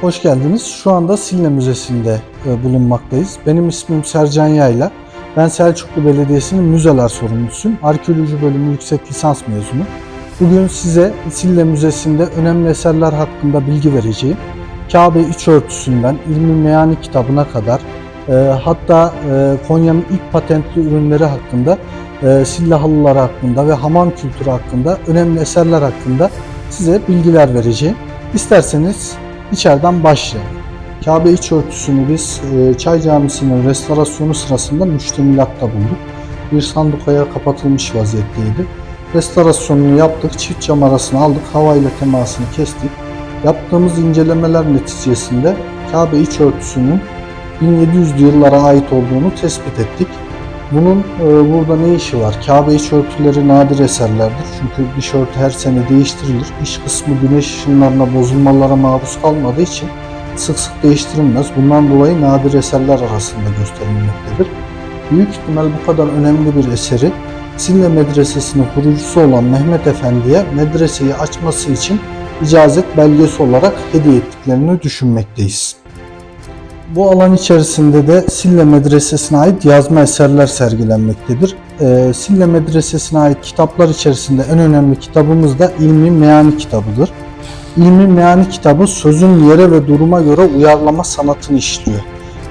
Hoş geldiniz. Şu anda Silne Müzesi'nde e, bulunmaktayız. Benim ismim Sercan Yayla. Ben Selçuklu Belediyesi'nin müzeler sorumlusuyum. Arkeoloji bölümü yüksek lisans mezunu. Bugün size Silne Müzesi'nde önemli eserler hakkında bilgi vereceğim. Kabe iç örtüsünden İlmi Meyani kitabına kadar e, hatta e, Konya'nın ilk patentli ürünleri hakkında, e, Sille halıları hakkında ve hamam kültürü hakkında önemli eserler hakkında size bilgiler vereceğim. İsterseniz içeriden başlayalım. Kabe iç örtüsünü biz e, Çay Camisi'nin restorasyonu sırasında müştemilatta bulduk. Bir sandukaya kapatılmış vaziyetteydi. Restorasyonunu yaptık, çift cam arasına aldık, havayla temasını kestik. Yaptığımız incelemeler neticesinde Kabe iç örtüsünün 1700'lü yıllara ait olduğunu tespit ettik. Bunun e, burada ne işi var? Kabe iç örtüleri nadir eserlerdir. Çünkü dış örtü her sene değiştirilir. İç kısmı güneş ışınlarına bozulmalara maruz kalmadığı için sık sık değiştirilmez. Bundan dolayı nadir eserler arasında gösterilmektedir. Büyük ihtimal bu kadar önemli bir eseri Sille Medresesi'nin kurucusu olan Mehmet Efendi'ye medreseyi açması için icazet belgesi olarak hediye ettiklerini düşünmekteyiz. Bu alan içerisinde de Sille Medresesi'ne ait yazma eserler sergilenmektedir. Ee, Sille Medresesi'ne ait kitaplar içerisinde en önemli kitabımız da İlmi Meani kitabıdır. İlmi Meani kitabı sözün yere ve duruma göre uyarlama sanatını işliyor.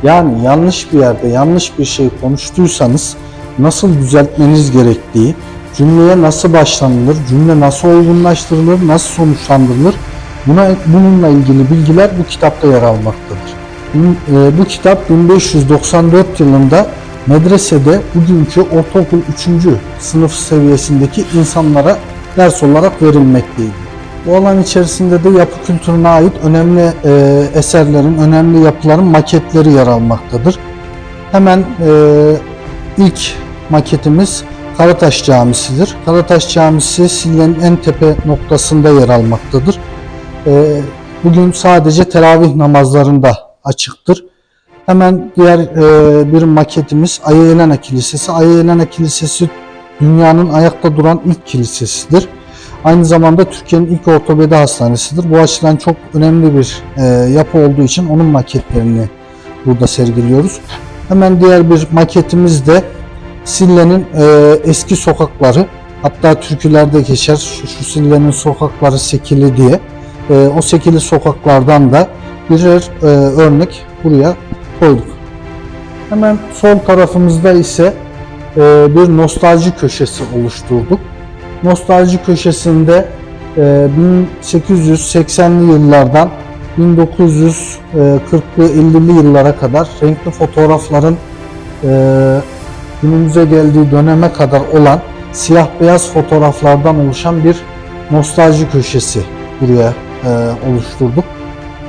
Yani yanlış bir yerde yanlış bir şey konuştuysanız nasıl düzeltmeniz gerektiği, cümleye nasıl başlanılır, cümle nasıl olgunlaştırılır, nasıl sonuçlandırılır buna bununla ilgili bilgiler bu kitapta yer almaktadır. E, Bu kitap 1594 yılında medresede bugünkü ortaokul 3. sınıf seviyesindeki insanlara ders olarak verilmekteydi. Bu alan içerisinde de yapı kültürüne ait önemli e, eserlerin, önemli yapıların maketleri yer almaktadır. Hemen e, ilk maketimiz Karataş Camisi'dir. Karataş Camisi Sille'nin en tepe noktasında yer almaktadır. Bugün sadece teravih namazlarında açıktır. Hemen diğer e, bir maketimiz Ayı Elena Kilisesi. Ayı Elena Kilisesi dünyanın ayakta duran ilk kilisesidir. Aynı zamanda Türkiye'nin ilk ortopedi hastanesidir. Bu açıdan çok önemli bir e, yapı olduğu için onun maketlerini burada sergiliyoruz. Hemen diğer bir maketimiz de Sille'nin e, eski sokakları. Hatta türkülerde geçer şu, şu Sille'nin sokakları sekili diye. E, o sekili sokaklardan da birer e, örnek buraya koyduk. Hemen sol tarafımızda ise e, bir nostalji köşesi oluşturduk. Nostalji köşesinde e, 1880'li yıllardan 1940'lı 50'li yıllara kadar renkli fotoğrafların e, günümüze geldiği döneme kadar olan siyah beyaz fotoğraflardan oluşan bir nostalji köşesi buraya e, oluşturduk.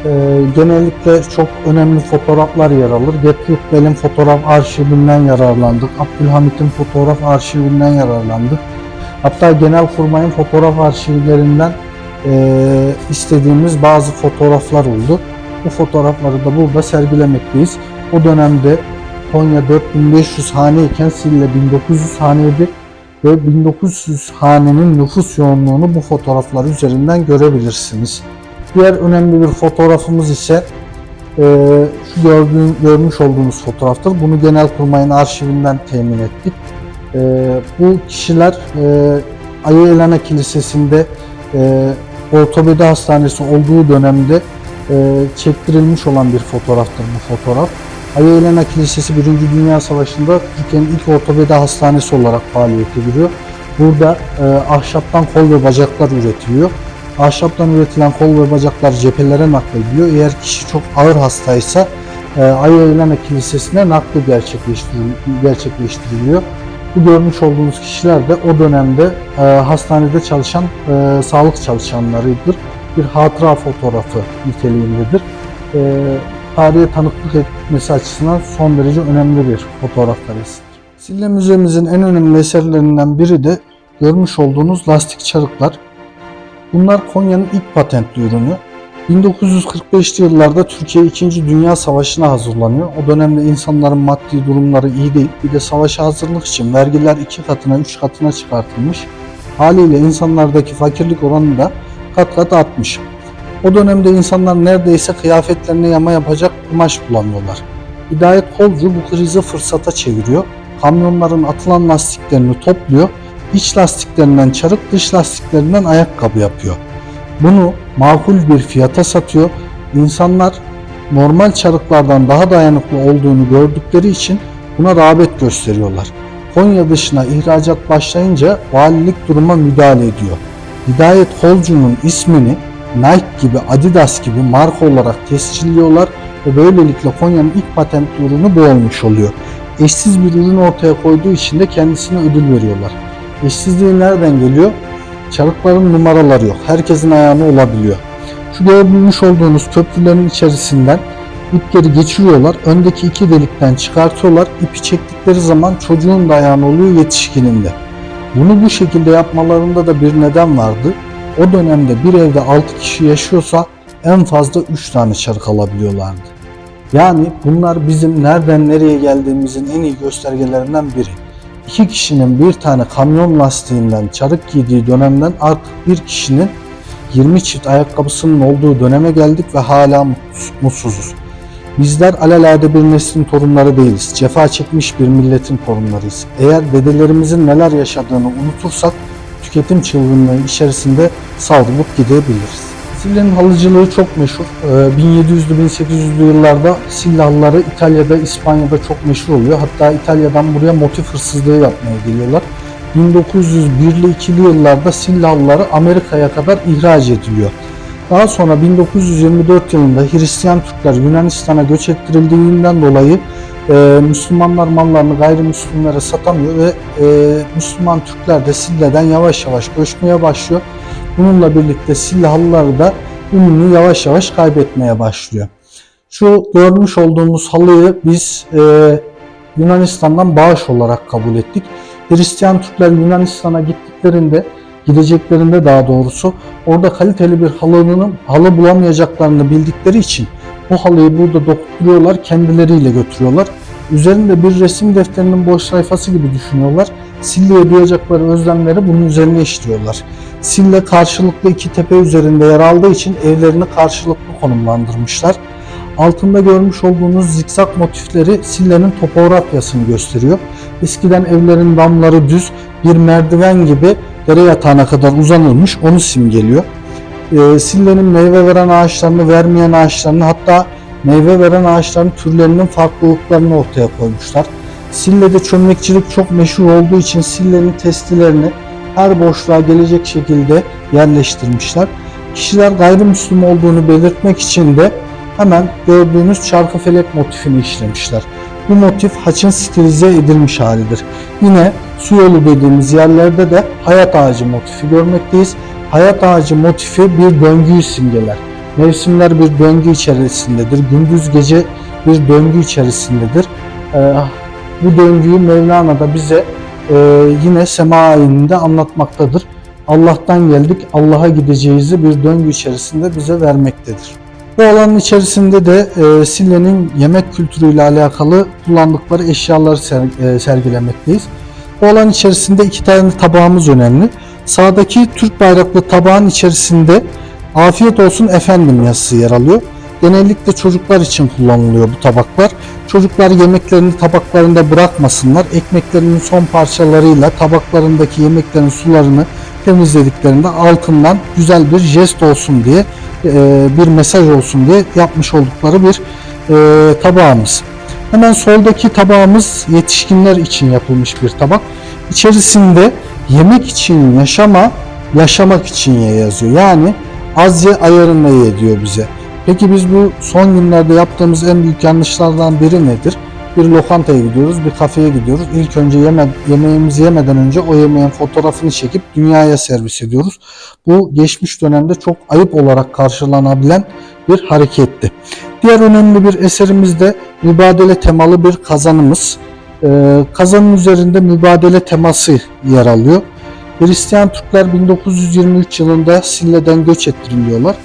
E, genellikle çok önemli fotoğraflar yer alır. Getrup Bell'in fotoğraf arşivinden yararlandık. Abdülhamit'in fotoğraf arşivinden yararlandık. Hatta Genelkurmay'ın fotoğraf arşivlerinden e, istediğimiz bazı fotoğraflar oldu. Bu fotoğrafları da burada sergilemekteyiz. O dönemde Konya 4500 hane iken Sille 1900 haneydi ve 1900 hanenin nüfus yoğunluğunu bu fotoğraflar üzerinden görebilirsiniz. Diğer önemli bir fotoğrafımız ise e, şu gördüğün, görmüş olduğunuz fotoğraftır. Bunu Genelkurmay'ın arşivinden temin ettik. E, bu kişiler e, Ayı Kilisesi'nde e, ortopedi hastanesi olduğu dönemde e, çektirilmiş olan bir fotoğraftır bu fotoğraf. Ayı Kilisesi 1. Dünya Savaşı'nda Türkiye'nin ilk ortopedi hastanesi olarak faaliyete giriyor. Burada e, ahşaptan kol ve bacaklar üretiliyor. Ahşaptan üretilen kol ve bacaklar cephelere naklediliyor. Eğer kişi çok ağır hastaysa e, Ayı Elena Kilisesi'ne nakli gerçekleştiril- gerçekleştiriliyor. Bu görmüş olduğunuz kişiler de o dönemde e, hastanede çalışan e, sağlık çalışanlarıdır. Bir hatıra fotoğrafı niteliğindedir. E, tarihe tanıklık etmesi açısından son derece önemli bir fotoğraf karesidir. Sille Müzemizin en önemli eserlerinden biri de görmüş olduğunuz lastik çarıklar. Bunlar Konya'nın ilk patentli ürünü. 1945'li yıllarda Türkiye 2. Dünya Savaşı'na hazırlanıyor. O dönemde insanların maddi durumları iyi değil. Bir de savaşa hazırlık için vergiler iki katına, üç katına çıkartılmış. Haliyle insanlardaki fakirlik oranı da kat kat artmış. O dönemde insanlar neredeyse kıyafetlerine yama yapacak kumaş bulamıyorlar. Hidayet Kolcu bu krizi fırsata çeviriyor. Kamyonların atılan lastiklerini topluyor. İç lastiklerinden çarık, dış lastiklerinden ayakkabı yapıyor. Bunu makul bir fiyata satıyor. İnsanlar normal çarıklardan daha dayanıklı olduğunu gördükleri için buna rağbet gösteriyorlar. Konya dışına ihracat başlayınca valilik duruma müdahale ediyor. Hidayet Kolcu'nun ismini Nike gibi Adidas gibi marka olarak tescilliyorlar ve böylelikle Konya'nın ilk patent ürünü bu olmuş oluyor. Eşsiz bir ürün ortaya koyduğu için de kendisine ödül veriyorlar. Eşsizliği nereden geliyor? Çarıkların numaraları yok. Herkesin ayağına olabiliyor. Şu görmüş olduğunuz köprülerin içerisinden ipleri geçiriyorlar. Öndeki iki delikten çıkartıyorlar. İpi çektikleri zaman çocuğun da ayağına oluyor yetişkinin de. Bunu bu şekilde yapmalarında da bir neden vardı. O dönemde bir evde 6 kişi yaşıyorsa en fazla 3 tane çarık alabiliyorlardı. Yani bunlar bizim nereden nereye geldiğimizin en iyi göstergelerinden biri. İki kişinin bir tane kamyon lastiğinden çarık giydiği dönemden artık bir kişinin 20 çift ayakkabısının olduğu döneme geldik ve hala mutsuz- mutsuzuz. Bizler alelade bir neslin torunları değiliz. Cefa çekmiş bir milletin torunlarıyız. Eğer dedelerimizin neler yaşadığını unutursak tüketim çılgınlığı içerisinde savrulup gidebiliriz. Sillenin halıcılığı çok meşhur. Ee, 1700'lü 1800'lü yıllarda halıları İtalya'da, İspanya'da çok meşhur oluyor. Hatta İtalya'dan buraya motif hırsızlığı yapmaya geliyorlar. 1901'li 2'li yıllarda halıları Amerika'ya kadar ihraç ediliyor. Daha sonra 1924 yılında Hristiyan Türkler Yunanistan'a göç ettirildiğinden dolayı e, Müslümanlar mallarını gayrimüslimlere satamıyor ve e, Müslüman Türkler de Sille'den yavaş yavaş göçmeye başlıyor. Bununla birlikte Sille halıları da ününü yavaş yavaş kaybetmeye başlıyor. Şu görmüş olduğumuz halıyı biz e, Yunanistan'dan bağış olarak kabul ettik. Hristiyan Türkler Yunanistan'a gittiklerinde, gideceklerinde daha doğrusu orada kaliteli bir halının halı bulamayacaklarını bildikleri için bu halıyı burada dokutturuyorlar, kendileriyle götürüyorlar. Üzerinde bir resim defterinin boş sayfası gibi düşünüyorlar. Sille'ye duyacakları özlemleri bunun üzerine işliyorlar. Sille karşılıklı iki tepe üzerinde yer aldığı için evlerini karşılıklı konumlandırmışlar. Altında görmüş olduğunuz zikzak motifleri Sille'nin topografyasını gösteriyor. Eskiden evlerin damları düz bir merdiven gibi dere yatağına kadar uzanılmış onu simgeliyor. Ee, Sille'nin meyve veren ağaçlarını, vermeyen ağaçlarını hatta meyve veren ağaçların türlerinin farklılıklarını ortaya koymuşlar. Sille'de çömlekçilik çok meşhur olduğu için Sille'nin testilerini her boşluğa gelecek şekilde yerleştirmişler. Kişiler gayrimüslim olduğunu belirtmek için de hemen gördüğünüz çarkıfelek motifini işlemişler. Bu motif haçın stilize edilmiş halidir. Yine su yolu dediğimiz yerlerde de hayat ağacı motifi görmekteyiz. Hayat ağacı motifi bir döngüyü simgeler. Mevsimler bir döngü içerisindedir. Gündüz gece bir döngü içerisindedir. Ee, bu döngüyü Mevlana da bize e, yine sema ayininde anlatmaktadır. Allah'tan geldik, Allah'a gideceğizi bir döngü içerisinde bize vermektedir. Bu alanın içerisinde de e, Sille'nin yemek kültürüyle alakalı kullandıkları eşyaları ser- e, sergilemekteyiz. Bu alan içerisinde iki tane tabağımız önemli. Sağdaki Türk bayraklı tabağın içerisinde afiyet olsun efendim yazısı yer alıyor. Genellikle çocuklar için kullanılıyor bu tabaklar. Çocuklar yemeklerini tabaklarında bırakmasınlar. Ekmeklerinin son parçalarıyla tabaklarındaki yemeklerin sularını temizlediklerinde altından güzel bir jest olsun diye e, bir mesaj olsun diye yapmış oldukları bir e, tabağımız. Hemen soldaki tabağımız yetişkinler için yapılmış bir tabak. İçerisinde yemek için yaşama, yaşamak için ye yazıyor. Yani az ye ayarında ye diyor bize. Peki biz bu son günlerde yaptığımız en büyük yanlışlardan biri nedir? Bir lokantaya gidiyoruz, bir kafeye gidiyoruz. İlk önce yeme, yemeğimizi yemeden önce o yemeğin fotoğrafını çekip dünyaya servis ediyoruz. Bu geçmiş dönemde çok ayıp olarak karşılanabilen bir hareketti. Diğer önemli bir eserimiz de mübadele temalı bir kazanımız. Ee, kazanın üzerinde mübadele teması yer alıyor. Hristiyan Türkler 1923 yılında Sille'den göç ettiriliyorlar.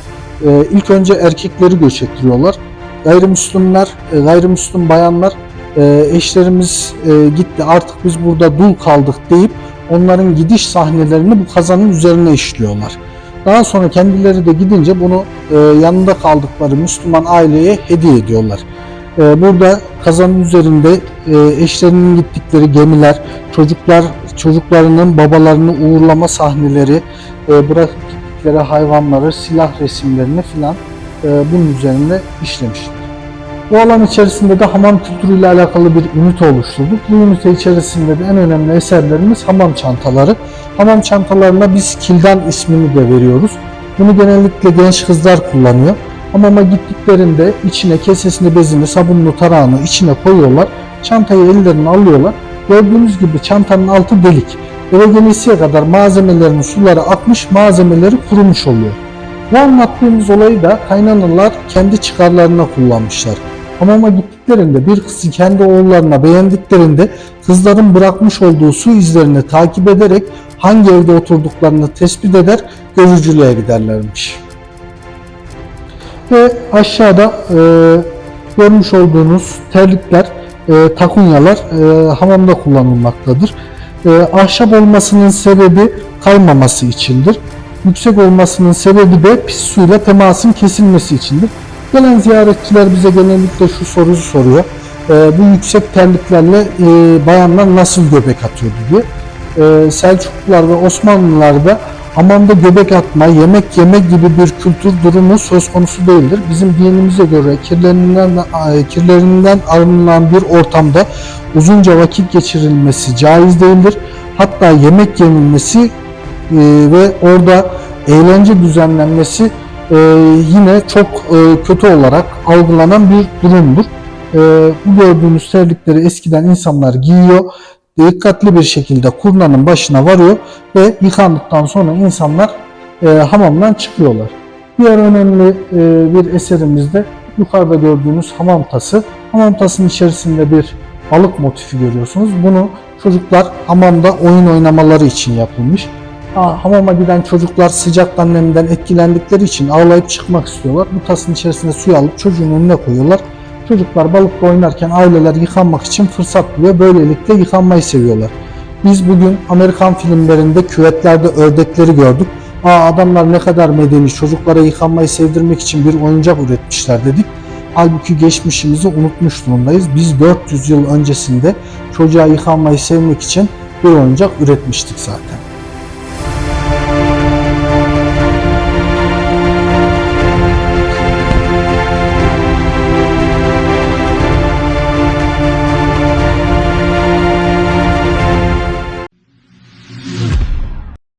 Ee, ilk önce erkekleri göç ettiriyorlar. Gayrimüslimler, e, gayrimüslim bayanlar e, eşlerimiz e, gitti artık biz burada dul kaldık deyip onların gidiş sahnelerini bu kazanın üzerine işliyorlar. Daha sonra kendileri de gidince bunu e, yanında kaldıkları Müslüman aileye hediye ediyorlar. E, burada kazanın üzerinde e, eşlerinin gittikleri gemiler, çocuklar çocuklarının babalarını uğurlama sahneleri, e, bırakıp gittikleri hayvanları, silah resimlerini filan e, bunun üzerinde işlemişler. Bu alan içerisinde de hamam kültürüyle alakalı bir ünite oluşturduk. Bu ünite içerisinde de en önemli eserlerimiz hamam çantaları. Hamam çantalarına biz kildan ismini de veriyoruz. Bunu genellikle genç kızlar kullanıyor. Hamama gittiklerinde içine kesesini, bezini, sabunlu tarağını içine koyuyorlar. Çantayı ellerine alıyorlar. Gördüğünüz gibi çantanın altı delik. Eve kadar malzemelerin suları akmış, malzemeleri kurumuş oluyor. Bu anlattığımız olayı da kaynanalar kendi çıkarlarına kullanmışlar. Hamama gittiklerinde bir kızı kendi oğullarına beğendiklerinde kızların bırakmış olduğu su izlerini takip ederek hangi evde oturduklarını tespit eder görücülüğe giderlermiş. Ve aşağıda e, görmüş olduğunuz terlikler, e, takunyalar e, hamamda kullanılmaktadır. E, ahşap olmasının sebebi kaymaması içindir. Yüksek olmasının sebebi de pis suyla temasın kesilmesi içindir. Gelen ziyaretçiler bize genellikle şu soruyu soruyor. E, bu yüksek terliklerle e, bayanlar nasıl göbek atıyordu diye. E, Selçuklular ve Osmanlılarda hamamda göbek atma, yemek yeme gibi bir kültür durumu söz konusu değildir. Bizim dinimize göre kirlerinden, kirlerinden arınılan bir ortamda uzunca vakit geçirilmesi caiz değildir. Hatta yemek yenilmesi e, ve orada eğlence düzenlenmesi e, yine çok e, kötü olarak algılanan bir durumdur. Bu gördüğünüz terlikleri eskiden insanlar giyiyor. Dikkatli bir şekilde kurnanın başına varıyor ve yıkandıktan sonra insanlar e, hamamdan çıkıyorlar. Diğer önemli e, bir eserimiz de yukarıda gördüğünüz hamam tası. Hamam tasının içerisinde bir balık motifi görüyorsunuz. Bunu çocuklar hamamda oyun oynamaları için yapılmış. Ha, hamama giden çocuklar sıcaktan nemden etkilendikleri için ağlayıp çıkmak istiyorlar. Bu tasın içerisinde suyu alıp çocuğun önüne koyuyorlar. Çocuklar balıkla oynarken aileler yıkanmak için fırsat buluyor. Böylelikle yıkanmayı seviyorlar. Biz bugün Amerikan filmlerinde küvetlerde ördekleri gördük. Aa adamlar ne kadar medeni çocuklara yıkanmayı sevdirmek için bir oyuncak üretmişler dedik. Halbuki geçmişimizi unutmuş durumdayız. Biz 400 yıl öncesinde çocuğa yıkanmayı sevmek için bir oyuncak üretmiştik zaten.